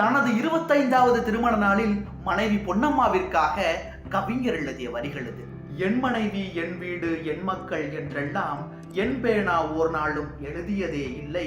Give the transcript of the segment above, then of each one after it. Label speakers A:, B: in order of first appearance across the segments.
A: தனது இருபத்தைந்தாவது திருமண நாளில் மனைவி பொன்னம்மாவிற்காக கவிஞர் எழுதிய வரிகள் இது. என் மனைவி என் வீடு என் மக்கள் என்றெல்லாம் என் பேனா ஓர் நாளும் எழுதியதே இல்லை.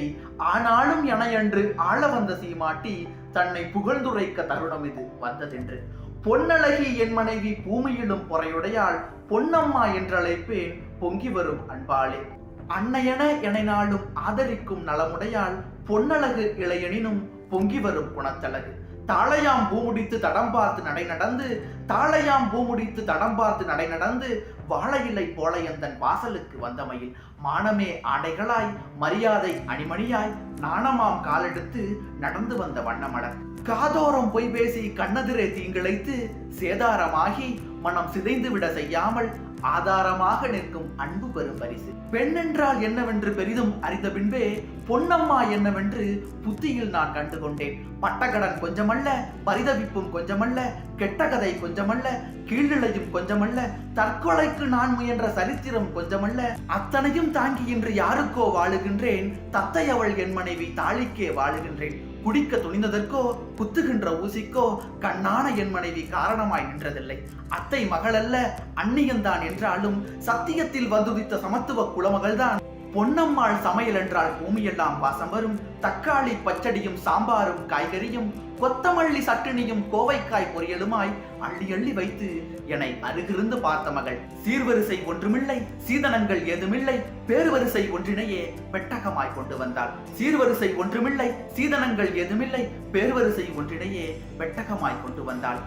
A: ஆனாலும் என என்று ஆள வந்த சீமாட்டி தன்னை புகழ்ந்துரைக்க தருணம் இது வந்ததென்று. பொன்னழகி என் மனைவி பூமியிலும் பொறையுடையாள். பொன்னம்மா என்றழைப்பேன் பொங்கி வரும் அன்பாளே அன்னையென என நாளும் ஆதரிக்கும் நலமுடையாள். பொன்னழகு இளையனினும் பொங்கி வரும் குணத்தழகு. தாளையாம் பூமுடித்து தடம் பார்த்து நடை நடந்து தாளையாம் பூமுடித்து தடம் பார்த்து நடை நடந்து வாழையிலை போல எந்தன் வாசலுக்கு வந்தமையில் மானமே ஆடைகளாய் மரியாதை அணிமணியாய் நாணமாம் காலெடுத்து நடந்து வந்த வண்ணமலர். காதோரம் பொய் பேசி கண்ணதிரே தீங்கிழைத்து சேதாரமாகி மனம் சிதைந்து விட செய்யாமல் ஆதாரமாக நிற்கும் அன்பு பெறும் பரிசு. பெண் என்றால் என்னவென்று பெரிதும் அறிந்த பின்பே பொன்னம்மா என்னவென்று புத்தியில் நான் கண்டு கொண்டேன் பட்டக்கடன் கொஞ்சமல்ல பரிதவிப்பும் கொஞ்சமல்ல கெட்ட கதை கொஞ்சமல்ல கீழ்நிலையும் கொஞ்சமல்ல தற்கொலைக்கு நான் முயன்ற சரித்திரம் கொஞ்சமல்ல அத்தனையும் தாங்கி இன்று யாருக்கோ வாழுகின்றேன் தத்தை அவள் என் மனைவி தாளிக்கே வாழுகின்றேன். குடிக்க துணிந்ததற்கோ குத்துகின்ற ஊசிக்கோ கண்ணான என் மனைவி காரணமாய் நின்றதில்லை. அத்தை மகளல்ல அந்நியன்தான் என்றாலும் சத்தியத்தில் வந்துதித்த சமத்துவ குலமகள்தான். பொன்னம்மாள் சமையல் என்றால் பூமியெல்லாம் வாசம் வரும். தக்காளி பச்சடியும் சாம்பாரும் காய்கறியும் கொத்தமல்லி சட்டினியும் கோவைக்காய் பொரியலுமாய் அள்ளி அள்ளி வைத்து என்னை அருகிருந்து பார்த்த மகள் சீர்வரிசை ஒன்றுமில்லை சீதனங்கள் ஏதுமில்லை பேருவரிசை ஒன்றினையே பெட்டகமாய் கொண்டு வந்தாள். சீர்வரிசை ஒன்றுமில்லை சீதனங்கள் ஏதுமில்லை பேருவரிசை ஒன்றினையே பெட்டகமாய் கொண்டு வந்தாள்.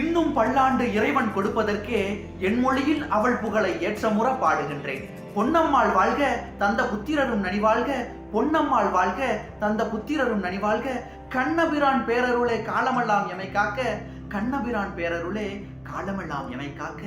A: இன்னும் பல்லாண்டு இறைவன் கொடுப்பதற்கே என் மொழியில் அவள் புகழை ஏற்றமுற பாடுகின்றேன் பொன்னம்மாள் வாழ்க தந்த புத்திரரும் நனிவாழ்க பொன்னம்மாள் வாழ்க தந்த புத்திரரும் நனிவாழ்க கண்ணபிரான் பேரருளே காலமெல்லாம் எமை காக்க கண்ணபிரான் பேரருளே காலமெல்லாம் எமை காக்க.